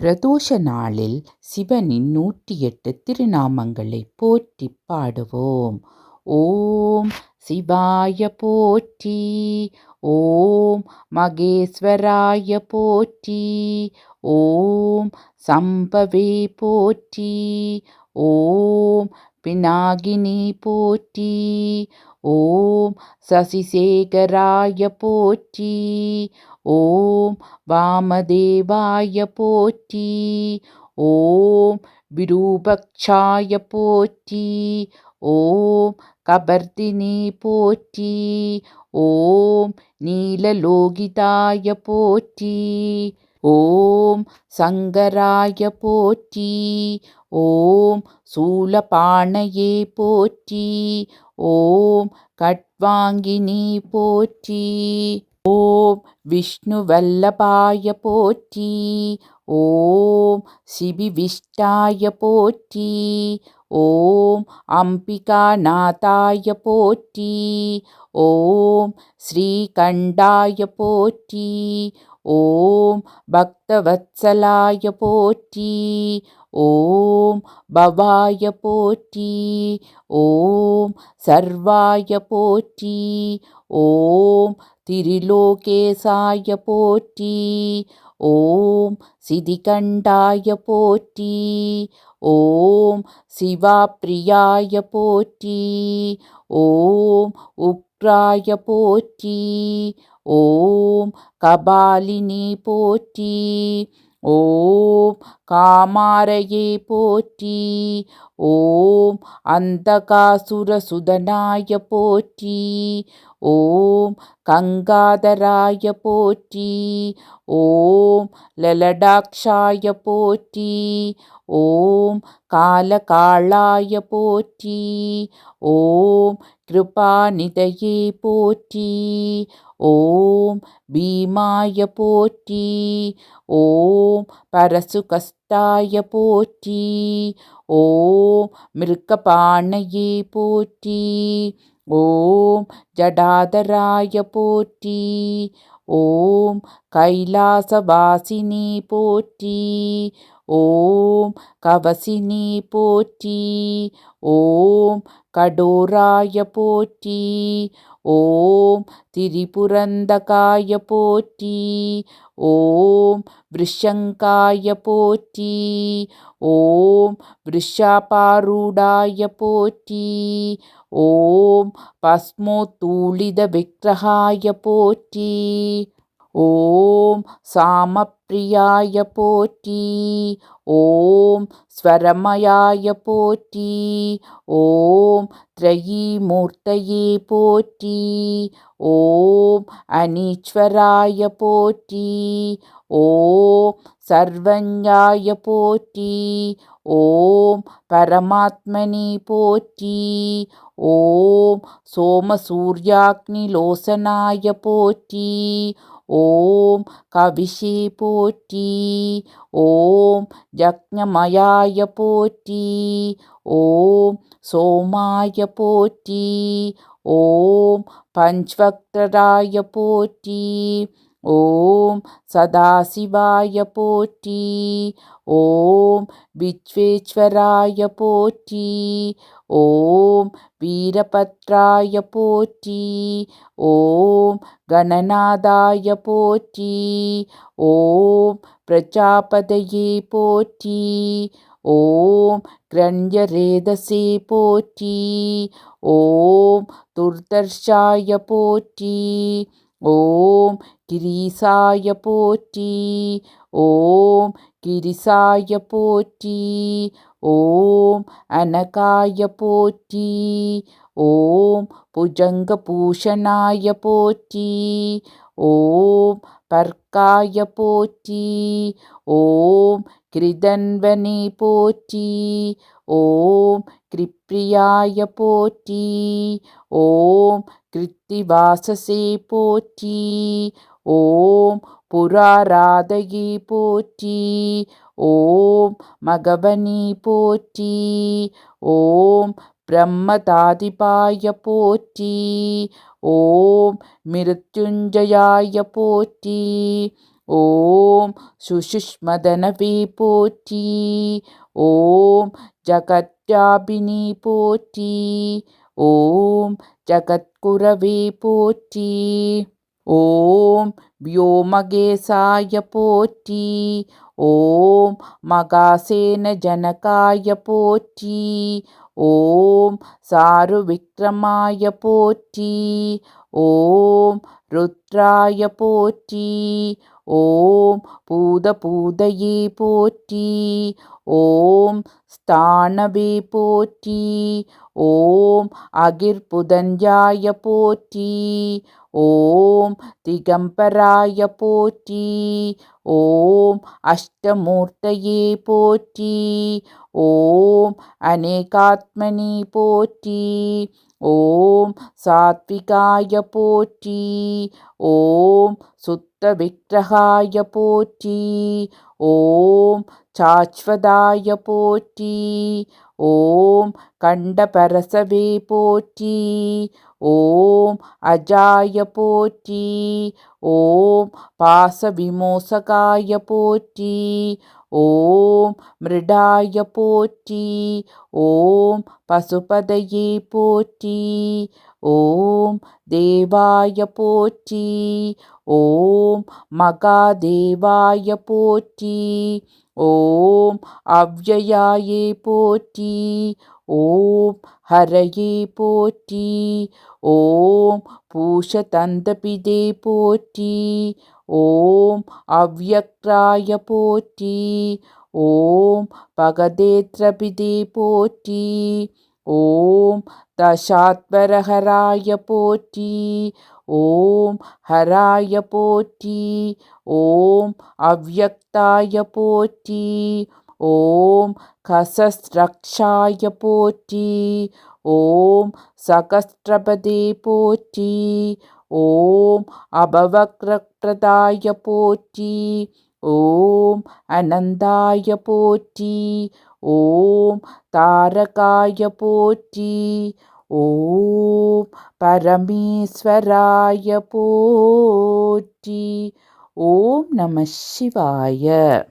பிரதோஷ நாளில் சிவனின் நூற்றி எட்டு திருநாமங்களை போற்றி பாடுவோம். ஓம் சிவாய போற்றி ஓம் மகேஸ்வராய போற்றி ஓம் சம்பவே போற்றி ஓம் பினாகினி போற்றி ஓம் சசிசேகராய போற்றி ஓம் வாமதேவாய போற்றி ஓம் விரூபக்ஷாய போற்றி ஓம் கபர்தினி போற்றி ஓம் நீலலோகிதாய போற்றி. ஓம் சங்கராய போற்றி ஓம் சூலபானையே போற்றி ஓம் கட்வாங்கினி போற்றி ஓம் விஷ்ணுவல்லபாய போற்றி ஓம் சிபிவிஷ்டாய போற்றி ஓம் அம்பிகாநாதாய போற்றி ஓம் ஸ்ரீகண்டாய போற்றி ஓம் பக்தவத்சலாய போற்றி ஓம் பவாய போற்றி ஓம் சர்வாய போற்றி ஓம் திரிலோகேசாய போற்றி ஓம் சிதிகண்டாய போற்றி ஓம் சிவாப்பிரியாய போற்றி ஓம் உப் உக்ராய போற்றி ஓம் கபாலினி போற்றி ஓம் காமாரையே போற்றி. ஓம் அந்த காசுரசுதனாய போற்றி. ஓம் கங்காதராய போற்றி. ஓம் லலடாக்ஷாய போற்றி. ஓம் காலகாளாய போற்றி. ஓம் கிருபாநிதையே போற்றி. ஓம் பீமாய போற்றி. ஓம் பரசுகஸ்த பரசுகஸ்தாய போற்றி. ஓம் மிருக்கபாணையே போற்றி. ஓம் ஜடாதராய போற்றி. ஓம் கைலாசவாசினி போற்றி. ஓம் கவசினி போற்றி. ஓம் கடோராய போற்றி. ஓம் திரிபுரந்தகாய போற்றி. ஓம் விருஷங்காய போற்றி ஓம் விருஷாபாரூடாய போற்றி ஓம் பஸ்மோத்தூளித விக்கிரகாய போற்றி ஓம் சாமப்பிரியாய போற்றி ஓம் ஸ்வரமயாய போற்றி ஓம் த்ரயீமூர்த்தயே போற்றி ஓம் அனீஸ்வராய போற்றி ஓம் சர்வஞாய போற்றி ஓம் பரமாத்மனி போற்றி ஓம் சோமசூர்யாக்னிலோசனாய போற்றி ஓம் கவிஷி போற்றி ஓம் யக்ஞமயாய போற்றி ஓம் சோமாய போற்றி ஓம் பஞ்ச்வக்தராய போற்றி ஓம் சதாசிவாய போற்றி ஓம் விஸ்வேஸ்வராய போற்றி ஓம் வீரபத்ராய போற்றி ஓம் கணநாதாய போற்றி ஓம் பிரஜாபதையே போற்றி ஓம் கிரஞ்சரேதசே போற்றி ஓம் துர்தர்ஷாய போற்றி ஓம் கிரீசாய போற்றி. ஓம் கிரிசாய போற்றி. ஓம் அனகாய போற்றி. ஓம் புஜங்க பூஷணாய போற்றி. ஓம் பர்க்காய போற்றி. ஓம் கிருதன்வனே போற்றி. ஓம் கிருப்ரியாய போற்றி. ஓம் கிருத்திவாசசே போற்றி. ஓம் புராராதகி போற்றி ஓம் மகவனி போற்றி ஓம் பிரம்மதாதிபாய போற்றி ஓம் மிருத்யுஞ்சயாய போற்றி ஓம் சுஷுஷ்மதனவி போற்றி ஓம் ஜகத்யாபினி போற்றி ஓம் ஜகத்குரவி போற்றி ஓம் व्योमगेसाय पोटी ॐ मगासेन जनकाय पोटी ॐ सारुविक्रमाय पोटी ॐ रुद्राय पोटी ॐ पूदपूदये पोटी ॐ स्थाणवे पोटी ஓம் அகிர்புதஞ்சாய போற்றி ஓம் திகம்பராய போற்றி ஓம் அஷ்டமூர்த்தையே போற்றி ஓம் அநேகாத்மனி போற்றி ஓம் சாத்விகாய போற்றி ஓம் சுத்த விக்கிரகாய போற்றி ஓம் சாஸ்வதாய போற்றி ஓம் கண்டபரசவே போற்றி ஓம் அஜாய போற்றி ஓம் பாசவிமோசகாய போற்றி ஓம் மிருடாய போற்றி ஓம் பசுபதையே போற்றி ஓம் தேவாய போற்றி ஓம் மகாதேவாய போற்றி ஓம் அவ்வயாயே போற்றி ஓம் ஹரையே போற்றி ஓம் பூஷதந்தபிதே போற்றி ஓம் அவ்யக்ராய போற்றி ஓம் பகதேத்ரபிதே போற்றி ஓம் தசாத்வரஹராய போற்றி ஓம் ஹராய போற்றி ஓம் அவ்யக்தாய போற்றி ஓம் கசஸ்ரக்ஷாய போற்றி ஓம் சகஸ்ரபதே போற்றி ஓம் அபவக்ரப்ரதாய போற்றி ஓம் அனந்தாய போற்றி ஓம் தாரகாய போற்றி ஓம் பரமேஸ்வராய போற்றி. ஓம் நம சிவாய.